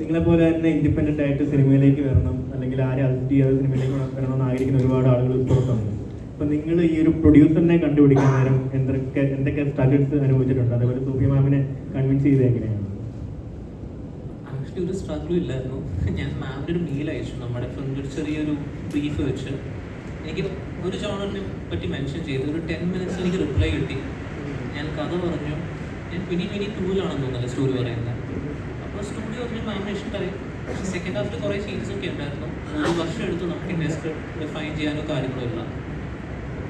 നിങ്ങളെ പോലെ തന്നെ ഇൻഡിപെൻഡന്റ് ആയിട്ട് സിനിമയിലേക്ക് വരണം അല്ലെങ്കിൽ ആരെ അസിസ്റ്റ് ചെയ്യാതെ സിനിമയിലേക്ക് വരണം എന്ന് ആഗ്രഹിക്കുന്ന ഒരുപാട് ആളുകൾ പുറത്തുണ്ട് അപ്പോൾ നിങ്ങൾ ഈ ഒരു പ്രൊഡ്യൂസറിനെ കണ്ടുപിടിക്കാൻ നേരം എന്തൊക്കെ എന്തൊക്കെ സ്ട്രഗിൾസ് അനുഭവിച്ചിട്ടുണ്ട്? അതേപോലെ സൂഫി മാമിനെ കൺവിൻസ് ചെയ്ത് എങ്ങനെയാണ്? ഒരു സ്ട്രഗിളും ഇല്ലായിരുന്നു. ഞാൻ മാമിന്റെ ഒരു മെയിൽ അയച്ചു. നമ്മുടെ ഫ്രണ്ട് ഒരു ചെറിയൊരു ബ്രീഫ് വെച്ച്. എനിക്ക് ഒരു ജോണറിനെ പറ്റി മെൻഷൻ ചെയ്തു ഒരു ടെൻ മിനിറ്റ്സ് എനിക്ക് റിപ്ലൈ കിട്ടി. ഞാൻ കഥ പറഞ്ഞു. ഞാൻ മിനി ഇനി ടൂവിലാണെന്ന് തോന്നുന്നു സ്റ്റോറി പറയുന്നത്. അപ്പോൾ ഒന്നും മാമിന് ഇഷ്ടമായി പക്ഷേ സെക്കൻഡ് ഹാഫിൽ കുറേ ചേഞ്ചസ് ഒക്കെ ഉണ്ടായിരുന്നു. മൂന്ന് വർഷം എടുത്തു നമുക്ക് ഇൻഡസ്ട്രി ഡിഫൈൻ ചെയ്യാനോ കാര്യങ്ങളോ ഇല്ല.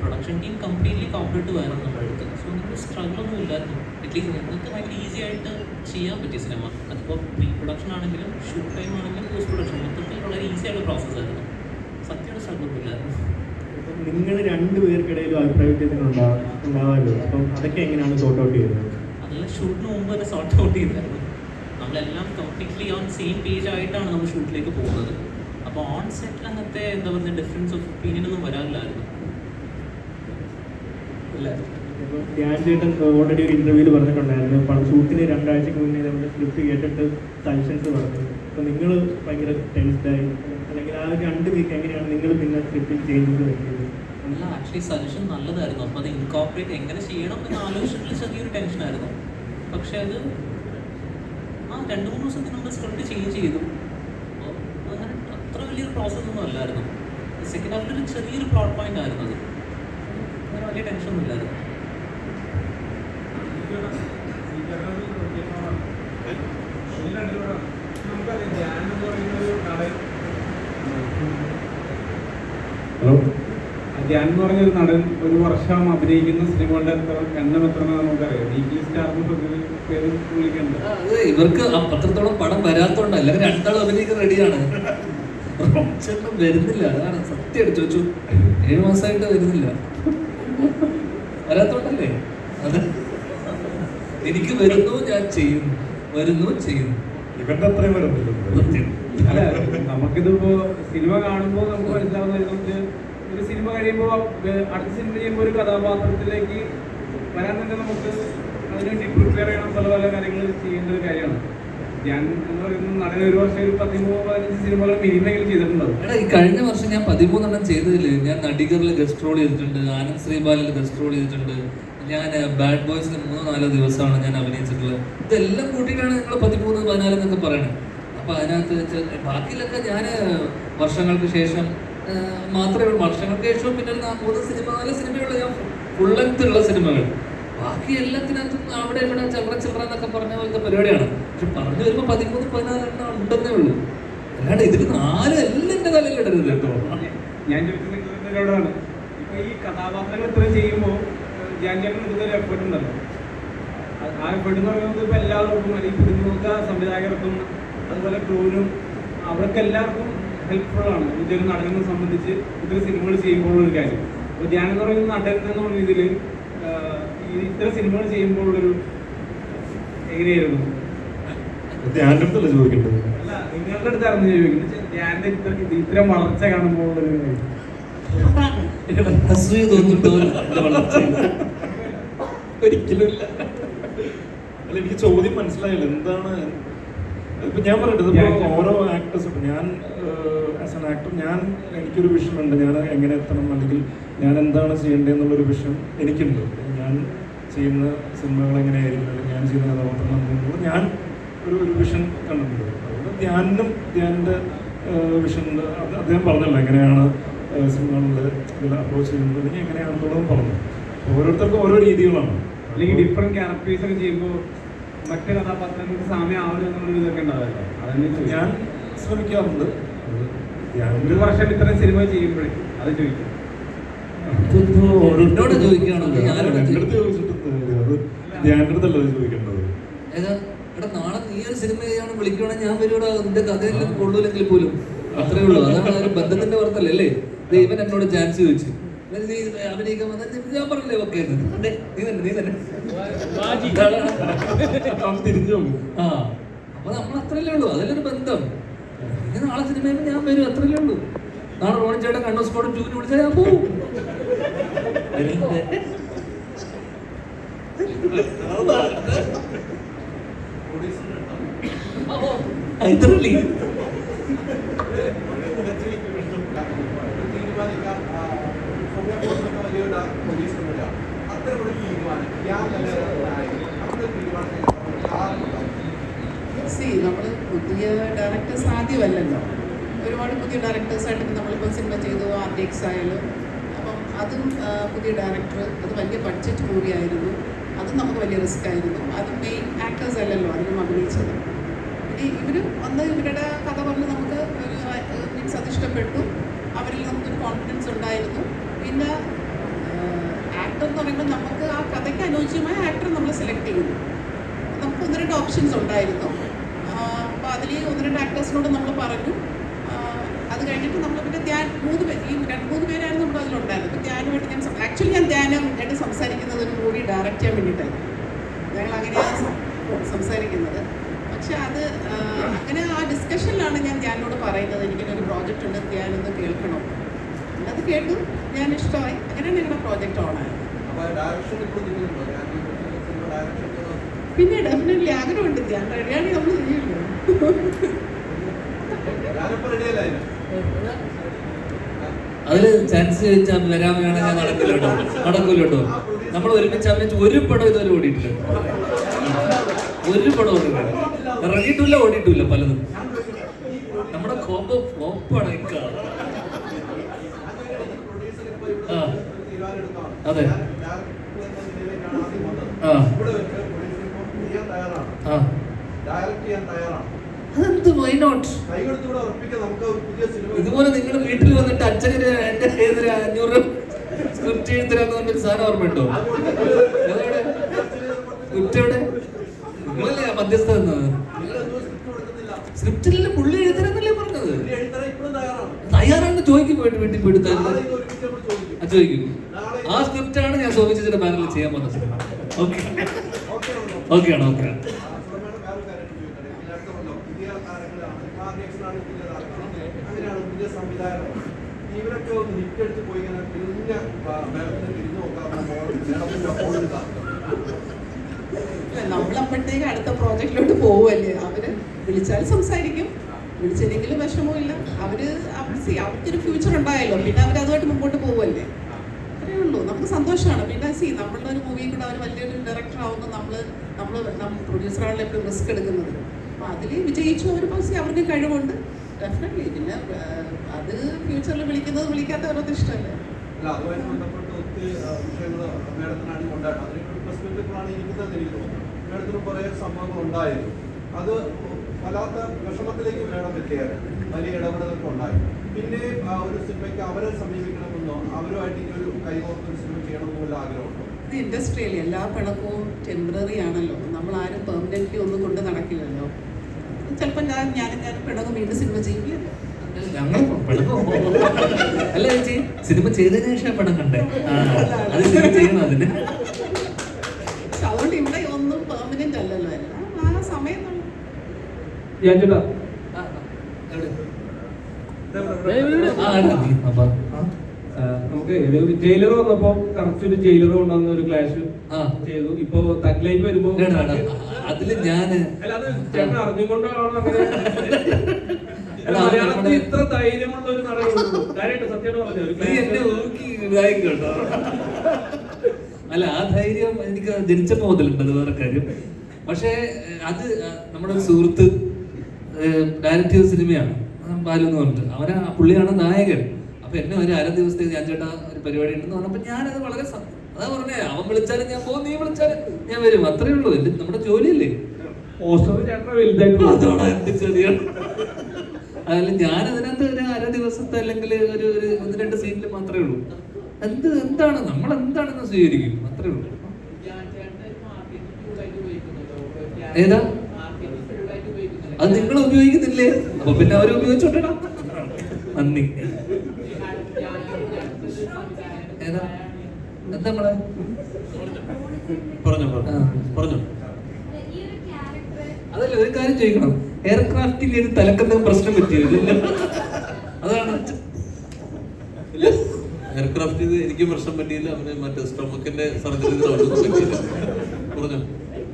പ്രൊഡക്ഷൻ ടീം കംപ്ലീറ്റ്ലി കോപ്പറേറ്റ് ആയിരുന്നു നമ്മുടെ അടുത്ത് സോ നിങ്ങൾ സ്ട്രഗിൾ ഒന്നും ഇല്ലായിരുന്നു. അറ്റ്ലീസ്റ്റ് നിങ്ങൾക്ക് ഭയങ്കര ഈസി ആയിട്ട് ചെയ്യാൻ പറ്റിയ സിനിമ അതിപ്പോൾ പ്രീ പ്രൊഡക്ഷൻ ആണെങ്കിലും ഷൂട്ട് ടൈം ആണെങ്കിലും പോസ്റ്റ് പ്രൊഡക്ഷൻ മൊത്തത്തിൽ വളരെ ഈസി ആയിട്ടുള്ള പ്രോസസ്സ് ആയിരുന്നു. സത്യം സ്ട്രഗിൾ ഒന്നും ഇല്ലായിരുന്നു. നിങ്ങൾ രണ്ട് പേർക്കിടയിലും അഭിപ്രായ വ്യത്യാസങ്ങൾ ഉണ്ടാവാ ഉണ്ടാവാമല്ലോ അപ്പം അതൊക്കെ എങ്ങനെയാണ് സോർട്ട് ഔട്ട് ചെയ്തത്? അതെല്ലാം ഷൂട്ടിന് മുമ്പ് തന്നെ സോർട്ട് ഔട്ട് ചെയ്തായിരുന്നു. നമ്മളെല്ലാം കംപ്ലീറ്റ്ലി ഓൺ സെയിം പേജ് ആയിട്ടാണ് നമ്മൾ ഷൂട്ടിലേക്ക് പോകുന്നത്. അപ്പോൾ ഓൺ സെറ്റിൽ അങ്ങനത്തെ എന്താ പറയുക ഡിഫറൻസ് ഓഫ് ഒപ്പീനിയൻ ഒന്നും വരാറില്ലായിരുന്നു. ഇല്ലായിരുന്നു ഇപ്പോൾ ധ്യാൻ ചേട്ടൻ ഓൾറെഡി ഒരു ഇന്റർവ്യൂവിൽ പറഞ്ഞിട്ടുണ്ടായിരുന്നു. പണം ഷൂട്ടിന് രണ്ടാഴ്ചക്ക് മുന്നേ നമ്മുടെ സ്ക്രിപ്റ്റ് കേട്ടിട്ട് സജഷൻസ് പറഞ്ഞു. അപ്പോൾ നിങ്ങൾ ഭയങ്കര ടെൻസ്ഡായി അല്ലെങ്കിൽ ആ രണ്ട് വീക്ക് എങ്ങനെയാണ് നിങ്ങൾ പിന്നെ സ്ക്രിപ്റ്റിൽ ചേഞ്ചസ് വരുന്നത് അല്ല ആക്ച്വലി സജഷൻ നല്ലതായിരുന്നു. അപ്പോൾ അത് ഇൻകോപ്പറേറ്റ് എങ്ങനെ ചെയ്യണം എന്ന് ആലോചിച്ചിട്ടുള്ള ചെറിയൊരു ടെൻഷനായിരുന്നു പക്ഷെ അത് ആ രണ്ട് മൂന്ന് ദിവസത്തിൽ നമ്മൾ സ്ക്രിപ്റ്റ് ചേഞ്ച് ചെയ്തു. അപ്പോൾ അങ്ങനെ അത്ര വലിയൊരു പ്രോസസ്സ് ഒന്നും അല്ലായിരുന്നു. സെക്കൻഡ് ഹാഫിൽ ഒരു ചെറിയൊരു പ്ലോട്ട് പോയിന്റ് ആയിരുന്നു അത്. അങ്ങനെ വലിയ ടെൻഷനൊന്നും ഇല്ലായിരുന്നു. ധ്യാൻ എന്ന് പറഞ്ഞ ഒരു നടൻ ഒരു വർഷം അഭിനയിക്കുന്ന സിനിമകളുടെ എത്ര എണ്ണം എത്ര നമുക്കറിയാം. വീക്ക്ലി സ്റ്റാർ ഇവർക്ക് അത്രത്തോളം പടം വരാത്തോണ്ട് അല്ലെങ്കിൽ രണ്ടാളും അഭിനയിക്കാൻ റെഡിയാണ് വരുന്നില്ല അതാണ് സത്യം എടുത്തു വെച്ചു. ഏഴു മാസമായിട്ട് വരുന്നില്ല. വരാത്തോണ്ടല്ലേ? അത് എനിക്ക് വരുന്നു ഞാൻ ചെയ്യുന്നു വരുന്നു ചെയ്യുന്നു ഇവരുടെ അത്രയും വരുന്നില്ല. നമുക്കിതിപ്പോ സിനിമ കാണുമ്പോൾ നമുക്ക് മനസ്സിലാവും നമുക്ക് ഒരു സിനിമ കഴിയുമ്പോൾ അടുത്ത സിനിമ ചെയ്യുമ്പോൾ ഒരു കഥാപാത്രത്തിലേക്ക് വരാൻ തന്നെ നമുക്ക് അതിനുവേണ്ടി പ്രിപ്പയർ ചെയ്യണം പല പല കാര്യങ്ങൾ ചെയ്യേണ്ട ഒരു കാര്യമാണ്. ഞാൻ ഒരു കഴിഞ്ഞ വർഷം ഞാൻ പതിമൂന്നെണ്ണം ചെയ്തതിൽ ഞാൻ നടികറിൽ ഗസ്റ്റ് റോൾ ചെയ്തിട്ടുണ്ട് ആനന്ദ് ശ്രീബാലിൽ ഗസ്റ്റ് റോൾ ചെയ്തിട്ടുണ്ട് ഞാൻ ബാഡ് ബോയ്സ് മൂന്നോ നാലോ ദിവസമാണ് ഞാൻ അഭിനയിച്ചിട്ടുള്ളത്. ഇതെല്ലാം കൂട്ടിയിട്ടാണ് നിങ്ങൾ പതിമൂന്ന് പതിനാല് എന്നൊക്കെ പറയണത് അപ്പൊ അതിനകത്ത് ബാക്കിയിലൊക്കെ ഞാൻ വർഷങ്ങൾക്ക് ശേഷം മാത്രമേ ഉള്ളൂ. വർഷങ്ങൾക്ക് ശേഷവും പിന്നെ മൂന്ന് സിനിമ നാല് സിനിമയുള്ള ഞാൻ ഫുൾ ലെങ്ത് ഉള്ള സിനിമകൾ. ബാക്കി എല്ലാത്തിനകത്തും അവിടെ ഇവിടെ ചില്ലറ ചില്ലറ എന്നൊക്കെ പറഞ്ഞ പോലത്തെ പരിപാടിയാണ്. പക്ഷെ പറഞ്ഞു വരുമ്പോൾ പതിമൂന്ന് പതിനാലെണ്ണം ഉണ്ടെന്നേ ഉള്ളൂ. അല്ലാണ്ട് ഇതിൽ നാല് എല്ലാം എന്റെ തലയിൽ ഇടരുത് കേട്ടോ. ഞാൻ ചോദിക്കുന്നതിനോടാണ് ഇപ്പൊ ഈ കഥാപാത്രങ്ങൾ ഇത്ര ചെയ്യുമ്പോൾ ഞാൻ ചേട്ടൻ എഫേർട്ട് ആ- എഫേർട്ട് എന്ന് പറയുന്നത് ഇപ്പൊ എല്ലാവർക്കും അല്ലെങ്കിൽ പുതുമുഖ സംവിധായകർക്കും അതുപോലെ ക്രൂവിനും അവർക്ക് എല്ലാവർക്കും ഹെൽപ്ഫുൾ ആണ്. ഇതൊരു നടനെ സംബന്ധിച്ച് ഇത്തരം സിനിമകൾ ചെയ്യുമ്പോൾ ഒരു കാര്യം. അപ്പോൾ ഞാൻ എന്ന് പറയുന്ന നടൻ എന്നുള്ള രീതിയിൽ ഈ ഇത്തരം സിനിമകൾ ചെയ്യുമ്പോഴുള്ളൊരു എങ്ങനെയായിരുന്നു? ധ്യാന്റെ അടുത്തല്ലേ ചോദിക്കേണ്ടത്? അല്ല നിങ്ങളുടെ അടുത്തായിരുന്നു ചോദിക്കുന്നത്? ഞാൻ ഇത്ര ഇത്തരം വളർച്ച കാണുമ്പോൾ ഒരു കാര്യം. അസൂയ തോന്നുന്നുണ്ടോ? വളർച്ച? ഒരിക്കലും ഇല്ല. അല്ല എനിക്ക് ചോദ്യം മനസ്സിലായില്ല. എന്താണ് ഇപ്പൊ ഞാൻ പറഞ്ഞത് ഇതിപ്പോ ഓരോ ആക്ടേഴ്സ് ഇപ്പൊ ഞാൻ ആസ് ആൻ ആക്ടർ ഞാൻ എനിക്കൊരു വിഷൻ ഉണ്ട് ഞാൻ എങ്ങനെ എത്തണം? അല്ലെങ്കിൽ ഞാൻ എന്താണ് ചെയ്യേണ്ടത് എന്നുള്ളൊരു വിഷൻ എനിക്കുണ്ട്. ഞാൻ ചെയ്യുന്ന സിനിമകൾ എങ്ങനെയായിരിക്കും? അല്ലെങ്കിൽ ഞാൻ ചെയ്യുന്ന കഥാപാത്രങ്ങൾ എന്തെന്നുള്ളത് ഞാൻ ഒരു ഒരു വിഷൻ കണ്ടിട്ടുണ്ട്. അതുകൊണ്ട് ധ്യാനും ധ്യാനിന്റെ വിഷൻ അത് അദ്ദേഹം പറഞ്ഞല്ലോ എങ്ങനെയാണ് സിനിമകളിൽ ഇതിൽ അപ്രോച്ച് ചെയ്യുന്നത്. അല്ലെങ്കിൽ എങ്ങനെയാണെന്നുള്ളതും പറഞ്ഞു. ഓരോരുത്തർക്കും ഓരോ രീതികളാണ്. അല്ലെങ്കിൽ ഡിഫറെന്റ് ക്യാരക്ടേഴ്സൊക്കെ ചെയ്യുമ്പോൾ മറ്റു കഥാപാത്രങ്ങൾക്ക് സാമ്യം ആവണം എന്നുള്ളൊരു ഇതൊക്കെ ഉണ്ടാവല്ലോ അതന്നെ ഞാൻ ശ്രമിക്കാറുണ്ട്. ഞാൻ ഒരു വർഷം ഇത്രയും സിനിമ ചെയ്യുമ്പോഴേ അത് ചോദിക്കും. എന്നോട് ചോദിക്കുകയാണോ? ഞാൻ ഞാനോട് എന്റെ അടുത്ത് ചോദിച്ചിട്ട് അത് ധ്യാന്റെ അടുത്തല്ല അത് ചോദിക്കേണ്ടത്? ഏതാ? എടാ നാളെ നീ ഒരു സിനിമ ചെയ്യാണ് വിളിക്കുവാണെങ്കിൽ ഞാൻ വരുവാടാ. നിന്റെ കഥയെല്ലാം കൊള്ളൂലെങ്കിൽ പോലും. അത്രേ ഉള്ളൂ. അതാണ് ആ ഒരു ബന്ധത്തിന്റെ പുറത്തല്ലേ ഇവൻ എന്നോട് ചാൻസ് ചോദിച്ചു. നീ അഭിനയിക്കാൻ വന്നാൽ ഞാൻ പറഞ്ഞില്ലേ ഓക്കെ നീ തന്നെ നീ തന്നെ. തിരിഞ്ഞു. ആ അപ്പൊ നമ്മൾ അത്രയല്ലേ ഉള്ളൂ. അതിലൊരു ബന്ധം. ഇനി നാളെ സിനിമയിൽ ഞാൻ വരും അത്രയല്ലേ ഉള്ളൂ. നാളെ റോൺ ചേട്ടൻ കണ്ണൂർ സ്കോഡ് ടൂവിന് വിളിച്ചാൽ ഞാൻ പോവും. ഹൈദരലി പോലീസിനൊന്നുമില്ല അത്തരമൊരു തീരുമാനം. സി നമ്മൾ പുതിയ ഡയറക്ടേഴ്സ് ആദ്യമല്ലല്ലോ. ഒരുപാട് പുതിയ ഡയറക്ടേഴ്സായിട്ട് നമ്മളിപ്പോൾ സിനിമ ചെയ്തു ആർ ടി എക്സ് ആയാലും. അപ്പം അതും പുതിയ ഡയറക്ടർ അത് വലിയ ബഡ്ജറ്റ് മൂവി ആയിരുന്നു അതും നമുക്ക് വലിയ റിസ്ക് ആയിരുന്നു. അത് മെയിൻ ആക്ടേഴ്സ് അല്ലല്ലോ അതിനും അഭിനയിച്ചത്. ഇനി ഇവർ വന്ന് ഇവരുടെ കഥ പറഞ്ഞ് നമുക്ക് മീൻസ് അത് ഇഷ്ടപ്പെട്ടു. അവരിൽ നമുക്കൊരു കോൺഫിഡൻസ് ആക്ടർ എന്ന് പറയുമ്പോൾ നമുക്ക് ആ കഥയ്ക്ക് അനുയോജ്യമായ ആക്ടർ നമ്മൾ സെലക്ട് ചെയ്യുന്നു നമുക്ക് ഒന്ന് രണ്ട് ഓപ്ഷൻസ് ഉണ്ടായിരുന്നു. അപ്പോൾ അതിൽ ഒന്ന് രണ്ട് ആക്ടേഴ്സിനോട് നമ്മൾ പറഞ്ഞു. അത് കഴിഞ്ഞിട്ട് നമ്മൾ പിന്നെ ധ്യാൻ മൂന്ന് പേര് ഈ രണ്ട് മൂന്ന് പേരായിരുന്നു നമ്മൾ അതിലുണ്ടായിരുന്നത്. അപ്പോൾ ധ്യാനുമായിട്ട് ഞാൻ ആക്ച്വലി ഞാൻ ധ്യാനം ആയിട്ട് സംസാരിക്കുന്നത് ഒരു മൂവി ഡയറക്റ്റ് ചെയ്യാൻ വേണ്ടിയിട്ടായിരുന്നു. ഞങ്ങൾ അങ്ങനെയാണ് സംസാരിക്കുന്നത്. പക്ഷെ അത് അങ്ങനെ ആ ഡിസ്കഷനിലാണ് ഞാൻ ധ്യാനോട് പറയുന്നത്. എനിക്കിങ്ങനെ ഒരു പ്രോജക്റ്റ് ഉണ്ട് ധ്യാനൊന്ന് കേൾക്കണം. അത് കേട്ടു ഞാൻ ഇഷ്ടമായി. അങ്ങനെ ഞങ്ങളുടെ പ്രോജക്റ്റ് ഓണായത് അപ്പോൾ ഡെഫിനറ്റ്ലി ആഗ്രഹം ഉണ്ട്. ഞാൻ റെഡിയാണ് പിന്നെ നമ്മൾ ചെയ്യുള്ളൂ അതിൽ ചാൻസ് ചോദിച്ചാൽ വരാമെന്നാണ് ഞാൻ നടക്കില്ലോട്ടോ നടക്കൂലോട്ടോ നമ്മൾ ഒരുമിച്ച് അഭിനയിച്ച് ഒരു പടം ഇതുവരെ ഓടിയിട്ടില്ല. ഒരു പടം ഓടിയിട്ടില്ല. ഇറങ്ങിയിട്ടില്ല ഓടിയിട്ടില്ല പലതും. നമ്മുടെ കോമ്പോ ഫ്ലോപ്പാണ് അതെ. ഞാൻ ഡയറക്ടർ എന്ന നിലയിലേക്കാണ് ആദ്യം വന്നത് ആ. ഇവിടെ വെച്ച് പോലീസ് ഇപ്പോൾ ചെയ്യാൻ തയ്യാറാണ് ആ ഡയറക്റ്റ് ചെയ്യാൻ തയ്യാറാണ് അതെന്ത് വൈ നോട്ട് കൈകൊടുത്തുകൂടെ ഉറപ്പിക്കാൻ നമുക്ക് ഒരു പുതിയ സിനിമ ഇതുപോലെ നിങ്ങൾ വീട്ടിൽ വന്നിട്ട് എന്റെ അഞ്ഞൂറ് സ്ക്രിപ്റ്റ് എഴുതരാന്ന് പറഞ്ഞൊരു സ്ക്രിപ്റ്റ് എവിടെ? പറഞ്ഞത്? പോയിട്ട് ആ ഞാൻ സോമിച്ചിന്റെ പാനലിൽ ചെയ്യാൻ പോകുന്നത്. ഓക്കെ ഓക്കെ ആണോ? ഓക്കെ ആണ് ഓക്കെ ആണ് സുബ്രഹ്മണ്യൻ വേറൊരു കാര്യം ചോദിക്കട്ടെ. ഈ നേരത്തെ പറഞ്ഞല്ലോ, പുതിയ താരങ്ങളാണ്. ആർഡിഎക്സിനാണ് പുതിയ താരങ്ങൾ. അങ്ങനെയാണ് പുതിയ സംവിധായകർ. ഇവരൊക്കെ ഒന്ന് ഹിറ്റടിച്ച് പോയി ഇങ്ങനെ തിരിഞ്ഞ ആ, മേളത്തിന് തിരിഞ്ഞു നോക്കാവുന്ന മോഡൽ മേളത്തിന്റെ അപ്പോൾ ഇതാ. അല്ല, അടുത്ത പ്രോജക്റ്റിലോട്ട് പോവുമല്ലേ അവർ വിളിച്ചാൽ സംസാരിക്കും. വിളിച്ചില്ലെങ്കിലും വിഷമമില്ല അവർ അവർ അവർക്കൊരു ഫ്യൂച്ചർ ഉണ്ടായല്ലോ. പിന്നെ അവർ അതുമായിട്ട് മുമ്പോട്ട് പോവുമല്ലേ അത്രേ ഉള്ളൂ. നമുക്ക് സന്തോഷമാണ്. പിന്നെ സി നമ്മളുടെ ഒരു മൂവിയിൽ കൂടെ അവർ വലിയൊരു ഡയറക്ടർ ആവുന്നു. നമ്മൾ നമ്മൾ പ്രൊഡ്യൂസറാണല്ലോ എപ്പോഴും റിസ്ക് എടുക്കുന്നത്. അപ്പോൾ അതിൽ വിജയിച്ചു. അവർ സി അവർക്ക് കഴിവുണ്ട്. ഡെഫിനറ്റ്ലി പിന്നെ അത് ഫ്യൂച്ചറിൽ വിളിക്കുന്നത് വിളിക്കാത്ത അവരത് ഇഷ്ടമല്ലേ. അതുമായി ബന്ധപ്പെട്ട് ഒത്തിരി വിഷയങ്ങൾ മേഡത്തിനാണ് കൊണ്ടാട്ടം. അതിനൊരു പ്രശ്നത്തിൽ എനിക്ക് തോന്നുന്നു മേഡത്തിന് കുറേ സംഭവങ്ങൾ ഉണ്ടായിരുന്നു. അത് വല്ലാത്ത വിഷമത്തിലേക്ക് മേഡം എത്തിയത് വലിയ ഇടപെടലൊക്കെ ഉണ്ടായി. പിന്നെ ഒരു സിനിമയ്ക്ക് അവരെ സമീപിക്കണമെന്നോ അവരുമായിട്ട് ഇനി ഒരു കൈകോർത്ത് ഒരു സിനിമ ചെയ്യണമെന്നോ വല്ല ആഗ്രഹമുണ്ടോ? ഇത് ഇൻഡസ്ട്രിയിൽ എല്ലാ പിണക്കവും ടെമ്പററി ആണല്ലോ. നമ്മൾ ആരും പെർമനന്റ്ലി ഒന്നും കൊണ്ട് നടക്കില്ലല്ലോ. ചിലപ്പോൾ ഞാൻ ഞാൻ ഞാൻ പിണങ്ങും വീണ്ടും സിനിമ ചെയ്യില്ലല്ലോ ഞങ്ങൾ അല്ല ചേച്ചി സിനിമ ചെയ്തതിനു ശേഷം പടം കണ്ടേ. അത് സിനിമ ചെയ്യണം അതിന് പക്ഷെ അതുകൊണ്ട് ഇവിടെ ഒന്നും പെർമനന്റ് അല്ലല്ലോ എല്ലാം ആ സമയം നമ്മൾ ഞാൻ ചേട്ടാ നമുക്ക് ജയിലർ വന്നപ്പോ കറക്റ്റ് ഒരു ജയിലർ കൊണ്ടുവന്ന ഒരു ക്ലാഷ് ചെയ്തു. ഇപ്പൊ തഗ്ലൈഫ് വരുമ്പോ. അതിൽ ഞാൻ അല്ല അത് ചേട്ടൻ അറിഞ്ഞുകൊണ്ടാണോ അങ്ങനെ? ഇത്ര ധൈര്യമുള്ള ഒരു നടനുള്ളൂ കാര്യമായിട്ട് സത്യം പറഞ്ഞു? അല്ല ആ ധൈര്യം എനിക്ക് ജനിച്ചപ്പോ മുതലുണ്ട് അത് വേറെ കാര്യം. പക്ഷേ അത് നമ്മുടെ ഒരു സുഹൃത്ത് ഡയറക്റ്റ് ചെയ്ത സിനിമയാണ്. ആ ബാലു എന്ന് പറഞ്ഞിട്ട്. അവനെ ആ പുള്ളിയാണ് നായകൻ. അപ്പൊ എന്നെ ഒരു അര ദിവസത്തേക്ക് ഞാൻ ചേട്ടാ ഒരു പരിപാടി ഉണ്ടെന്ന് പറഞ്ഞപ്പോൾ ഞാനത് വളരെ അതാ പറഞ്ഞേ അവൻ വിളിച്ചാലും ഞാൻ പോകും നീ വിളിച്ചാലും ഞാൻ വരും. അത്രേ ഉള്ളൂ. നമ്മുടെ ജോലിയല്ലേ? എന്ത് ഞാൻ അതിനകത്ത് ഒരു അര ദിവസത്തെ അല്ലെങ്കിൽ ഒരു ഒരു ഒന്ന് രണ്ട് സീനിൽ മാത്രമേ ഉള്ളൂ. എന്ത് എന്താണ്? നമ്മൾ എന്താണെന്ന് സ്വീകരിക്കും. അത്രേ ഉള്ളൂ. ഏതാ? അത് നിങ്ങൾ ഉപയോഗിക്കുന്നില്ലേ? അപ്പൊ പിന്നെ അവർ ഉപയോഗിച്ചോട്ടേടാ. നന്ദി. ഏതാ? എന്താ നമ്മളെ? പറഞ്ഞു. പറഞ്ഞു. അതല്ല ഒരു കാര്യം ചോദിക്കണം. എയർക്രാഫ്റ്റിൽ ഒരു തലക്കെന്തെങ്കിലും പ്രശ്നം പറ്റിയില്ല അതാണ്. എയർക്രാഫ്റ്റ് എനിക്കും എനിക്ക് പ്രശ്നം പറ്റിയില്ല. അവന് മറ്റേ സ്റ്റൊമക്കിന്റെ സർജറി പറ്റിയില്ല. പറഞ്ഞു.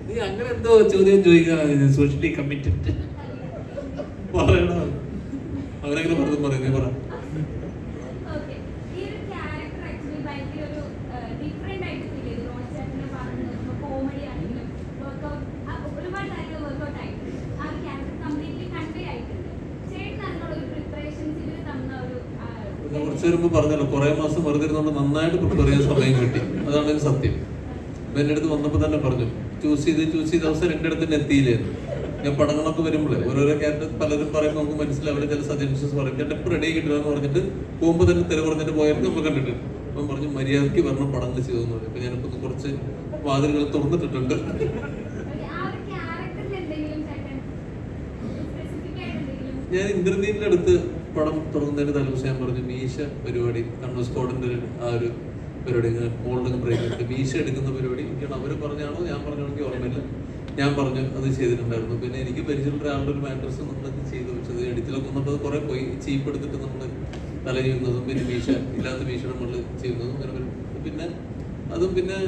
നീ അങ്ങനെ എന്തോ ചോദ്യം ചോദിക്കാൻ സോഷ്യലി കമ്മിറ്റഡ് പറയണോ? അവരെങ്ങനെ പറഞ്ഞു പറയും. നീ പറ. കുറച്ച് വരുമ്പോൾ പറഞ്ഞല്ലോ. കുറേ മാസം വെറുതെ ഇരുന്നുകൊണ്ട് നന്നായിട്ട് പ്രിപ്പയർ ചെയ്യാൻ സമയം കിട്ടി. അതാണ് സത്യം. അപ്പൊ എന്റെ അടുത്ത് വന്നപ്പോൾ തന്നെ പറഞ്ഞു. ചൂസ് ചെയ്ത് ചൂസ് ചെയ്ത അവസരം എന്റെ അടുത്ത് എത്തിയില്ലായിരുന്നു ഞാൻ പടങ്ങളൊക്കെ വരുമ്പോഴേ ഓരോരോ ക്യാരക്ടർ പലരും പറയുമ്പോൾ നമുക്ക് മനസ്സിലാവില്ല ചില സജഷൻസ് പറയും. ഞാൻ എപ്പോൾ റെഡി കിട്ടുമെന്ന് പറഞ്ഞിട്ട് പോകുമ്പോൾ തന്നെ തിര പറഞ്ഞിട്ട് പോയാലും നമ്മൾ കണ്ടിട്ട്. അപ്പം പറഞ്ഞു മര്യാദയ്ക്ക് വരണം പടങ്ങൾ ചെയ്തു എന്ന് പറയും അപ്പൊ ഞാനിപ്പോൾ കുറച്ച് വാതിലുകൾ തുറന്നിട്ടിട്ടുണ്ട്. ഞാൻ ഇന്ദ്രദീപിന്റെ അടുത്ത് പടം തുടങ്ങുന്നതിന് തലേദിവസം ഞാൻ പറഞ്ഞു മീശ പരിപാടി കണ്ണൂർ സ്കോഡിന്റെ ആ ഒരു പരിപാടി മോളുടെ ബ്രേക്ക് എടുത്ത് മീശ എടുക്കുന്ന പരിപാടി എനിക്കാണ്. അവർ പറഞ്ഞാണോ? ഞാൻ പറഞ്ഞാണെങ്കിൽ ഓർമ്മയില്ല. ഞാൻ പറഞ്ഞു അത് ചെയ്തിട്ടുണ്ടായിരുന്നു. പിന്നെ എനിക്ക് പരിചയമുള്ള ഒരാളുടെ ഒരു മാട്രസ് നമ്മളത് ചെയ്തു വെച്ചത്. എഡിറ്റിലൊക്കെ നമ്മൾ കുറെ പോയി. ചീപ്പ് എടുത്തിട്ട് നമ്മൾ തല പിന്നെ മീശ ഇല്ലാത്ത മീശ നമ്മൾ ചെയ്യുന്നതും അങ്ങനെ. പിന്നെ അതും പിന്നെ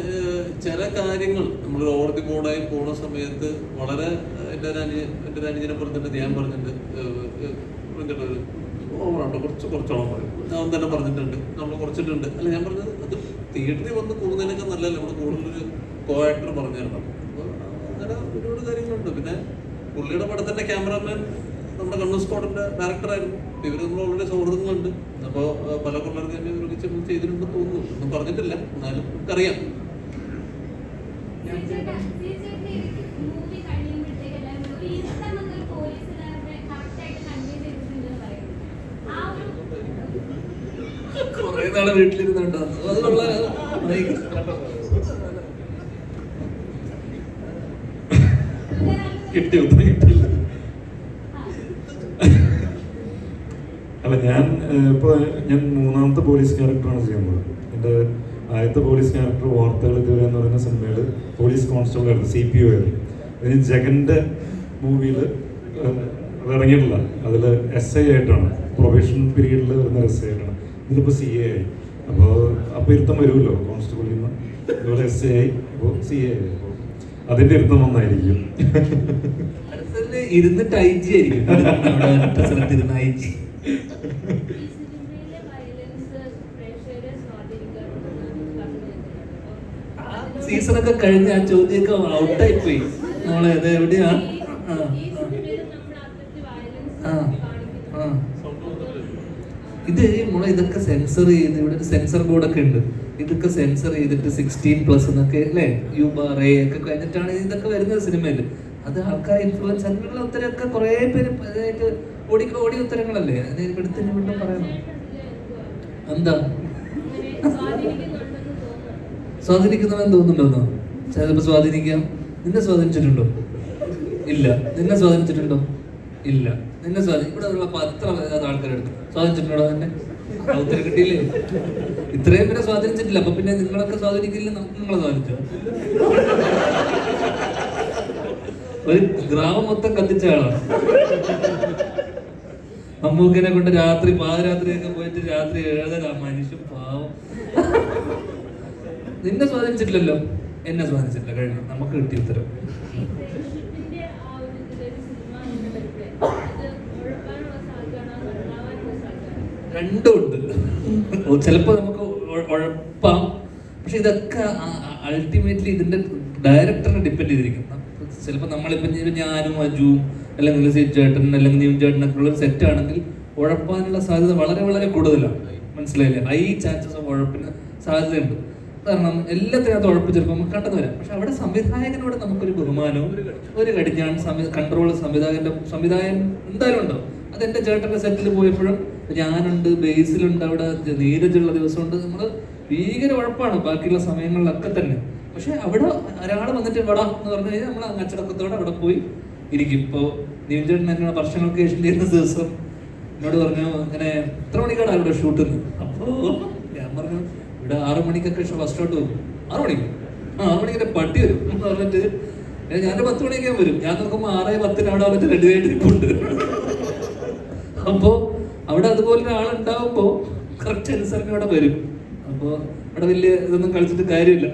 ചില കാര്യങ്ങൾ നമ്മൾ ഓർത്തി ബോർഡായി പോണ സമയത്ത് വളരെ എന്റെ ഒരു അനുജ എന്റെ അനുജനെ ഞാൻ പറഞ്ഞിട്ടുണ്ട്. ഏഹ്, ഏഹ്, പറഞ്ഞിട്ട് ഒരു ഓവറാട്ടോ കുറച്ച് കുറച്ചോളം പറയും. അവൻ തന്നെ പറഞ്ഞിട്ടുണ്ട്. നമ്മൾ കുറച്ചിട്ടുണ്ട്. അല്ല ഞാൻ പറഞ്ഞത് തിയേറ്ററിൽ വന്ന് കൂടുന്നതിനൊക്കെ നല്ലതല്ല? നമ്മുടെ കൂടുതലൊരു കോ ആക്ടർ പറഞ്ഞു തരണം അപ്പോൾ അങ്ങനെ ഒരുപാട് കാര്യങ്ങളുണ്ട്. പിന്നെ പുള്ളിയുടെ പടത്തിന്റെ ക്യാമറാമാൻ നമ്മുടെ കണ്ണൂർ സ്കോഡിന്റെ ഡയറക്ടറായിരുന്നു. ഇവർ നമ്മൾ ഓൾറെഡി സൗഹൃദങ്ങളുണ്ട്. അപ്പോൾ പല കൊല്ലർക്ക് തന്നെ ചെയ്തിട്ടുണ്ട് ചെയ്തിട്ടുണ്ടെന്ന് തോന്നുന്നു. ഒന്നും പറഞ്ഞിട്ടില്ല. എന്നാലും നമുക്കറിയാം. കൊറേ നാളെ വീട്ടിലിരുന്നുണ്ടോ. അത് കൊള്ളാം. കിട്ടി അല്ല ഞാൻ ഇപ്പോൾ ഇപ്പൊ ഞാൻ മൂന്നാമത്തെ പോലീസ് ക്യാരക്ടറാണ് ചെയ്യുന്നത് എന്റെ ആദ്യത്തെ പോലീസ് ക്യാരക്ടർ വാർത്തകൾ ഇതുവരെ എന്ന് പറയുന്ന സിനിമയിൽ പോലീസ് കോൺസ്റ്റബിൾ ആയിരുന്നു സി പി ഒ ആയിരുന്നു. അതിന് ജഗന്റെ മൂവിയിൽ ഇറങ്ങിയിട്ടില്ല. അതിൽ എസ് ഐ ആയിട്ടാണ്. പ്രൊബേഷൻ പീരീഡിൽ വരുന്ന എസ് ഐ ആയിട്ടാണ്. ഇതിലിപ്പോൾ സി എ ആയി. അപ്പോൾ അപ്പോൾ ഇരുത്തം വരുമല്ലോ കോൺസ്റ്റബിളിൽ നിന്ന് അതുപോലെ എസ് ഐ ആയി അപ്പോൾ സി എ ആയി അപ്പോൾ അതിന്റെ ഇരുത്തം ഒന്നായിരിക്കും ഇരുന്നിട്ട് ഐ ജി ആയിരിക്കും ഐ ജി. സീസണൊക്കെ കഴിഞ്ഞ് ആ ചോദ്യമൊക്കെ ഔട്ടായി പോയി നമ്മളെ അത് എവിടെയാ? ആ, ഈ സിനിമയിൽ നമ്മൾ അത്രയ്ക്ക് violence ആ, ആ. കാണിക്കുന്നുണ്ട്. ഇത് നമ്മളെ ഇതൊക്കെ സെൻസർ ചെയ്ത് ഇവിടെ ഒരു സെൻസർ ബോർഡൊക്കെ ഉണ്ട്. ഇതൊക്കെ സെൻസർ ചെയ്തിട്ട് സിക്സ്റ്റീൻ പ്ലസ് എന്നൊക്കെ അല്ലേ? യു ബാർ എ ഒക്കെ കഴിഞ്ഞിട്ടാണ് ഇതൊക്കെ വരുന്നത് സിനിമയിൽ അത് ആൾക്കാർ ഇൻഫ്ലുവൻസ് അതിനുള്ള ഉത്തരമൊക്കെ കുറേ പേര് അതായത് ഓടി ഓടി ഉത്തരങ്ങളല്ലേ? അത് ഇവിടുത്തെ വീണ്ടും പറയണം. എന്താ? തോന്നുന്നുണ്ടോ. സ്വാധീനിക്കുന്നവൻ തോന്നുന്നുണ്ടോന്നോ ചിലപ്പോൾ സ്വാധീനിക്കാം. നിന്നെ സ്വാധീനിച്ചിട്ടുണ്ടോ? ഇല്ല. നിന്നെ സ്വാധീനിച്ചിട്ടുണ്ടോ? ഇല്ല. നിന്നെ സ്വാധീനം ഇവിടെ ഉള്ള പത്ര എടുത്തു. സ്വാധീനിച്ചിട്ടുണ്ടോ തന്നെ ഉത്തരം കിട്ടിയില്ലേ? ഇത്രയും പേരെ സ്വാധീനിച്ചിട്ടില്ല. അപ്പൊ പിന്നെ നിങ്ങളൊക്കെ സ്വാധീനിക്കില്ല നമുക്ക് നിങ്ങളെ സ്വാധീനിച്ചു? ഒരു ഗ്രാമം മൊത്തം കത്തിച്ച ആളാണ്. മമ്മൂക്കിനെ കൊണ്ട് രാത്രി പാതിരാത്രിയൊക്കെ പോയിട്ട് രാത്രി എഴുതല. മനുഷ്യൻ പാവം. നിന്നെ സ്വാധീനിച്ചിട്ടില്ലല്ലോ? എന്നെ സ്വാധീനിച്ചിട്ടില്ല. കഴിഞ്ഞു. നമുക്ക് കിട്ടിയ ഉത്തരം ഈ friendship-ന്റെ ആ ഒരു ഇതിലൊരു സിനിമ ഇങ്ങനെ വരുമ്പഴേ അത് ഉഴപ്പാനുള്ള സാധ്യതയാണോ അതോ നന്നാവാനുള്ള സാധ്യതയാണോ? രണ്ടും ഉണ്ട് ഓ, ചിലപ്പോ നമുക്ക് ഉഴ- ഉഴപ്പാം. പക്ഷെ ഇതൊക്കെ അൾട്ടിമേറ്റ്ലി ഇതിന്റെ ഡയറക്ടറിനെ ഡിപ്പെൻഡ് ചെയ്തിരിക്കും. ചിലപ്പോൾ നമ്മളിപ്പം ഞാനും അജുവും അല്ലെങ്കിൽ ചേട്ടൻ അല്ലെങ്കിൽ നീം ചേട്ടനൊക്കെ ഉള്ള ഒരു സെറ്റ് ആണെങ്കിൽ ഉഴപ്പാനുള്ള സാധ്യത വളരെ വളരെ കൂടുതലാണ്. മനസ്സിലായില്ലേ? ഹൈ ചാൻസസ് ഓഫ് ഉഴപ്പിന് സാധ്യതയുണ്ട്. കാരണം എല്ലാത്തിനകത്ത് ഉഴപ്പ് ചിലപ്പോൾ നമുക്ക് കണ്ടെന്ന് വരാം. പക്ഷെ അവിടെ സംവിധായകനോട് നമുക്കൊരു ബഹുമാനവും ഒരു കടിഞ്ഞാൺ കൺട്രോൾ സംവിധായകന്റെ സംവിധായകൻ എന്തായാലും ഉണ്ടാവും അത് എന്റെ ചേട്ടന്റെ സെറ്റിൽ പോയപ്പോഴും ഞാനുണ്ട് ബേസിലുണ്ട് അവിടെ നീരജുള്ള ദിവസമുണ്ട്. നമ്മൾ ഭീകര ഉഴപ്പാണ് ബാക്കിയുള്ള സമയങ്ങളിലൊക്കെ തന്നെ. പക്ഷെ അവിടെ ഒരാൾ വന്നിട്ട് ഇവിടെ എന്ന് പറഞ്ഞു കഴിഞ്ഞാൽ നമ്മൾ അച്ചടക്കത്തോടെ അവിടെ പോയി ഇരിക്കും. ഇപ്പോൾ നീഞ്ചേട്ടൻ എന്നോട് വർഷങ്ങൾക്ക് ശേഷം ചെയ്യുന്ന ദിവസം? എന്നോട് പറഞ്ഞു ഇങ്ങനെ എത്ര മണിക്കാണ് അവിടെ ഷൂട്ട് അപ്പോൾ ഞാൻ പറഞ്ഞു ഇവിടെ ആറു മണിക്കൊക്കെ ഫസ്റ്റ് ഔട്ട് പോകും. ആറു മണിക്ക്? ആ ആറു മണിക്ക് എന്റെ പട്ടി വരും എന്ന് പറഞ്ഞിട്ട് ഞാനൊരു പത്ത് മണിയൊക്കെ വരും. ഞാൻ നോക്കുമ്പോൾ ആറേ പത്തിന് അവിടെ വന്നിട്ട് റെഡി ആയിട്ട് ഇരിപ്പുണ്ട്. അപ്പോൾ അവിടെ അതുപോലെ ഒരാളുണ്ടാവുമ്പോൾ കറക്റ്റ് അനുസരണം അവിടെ വരും. അപ്പോൾ അവിടെ വലിയ ഇതൊന്നും കളിച്ചിട്ട് കാര്യമില്ല.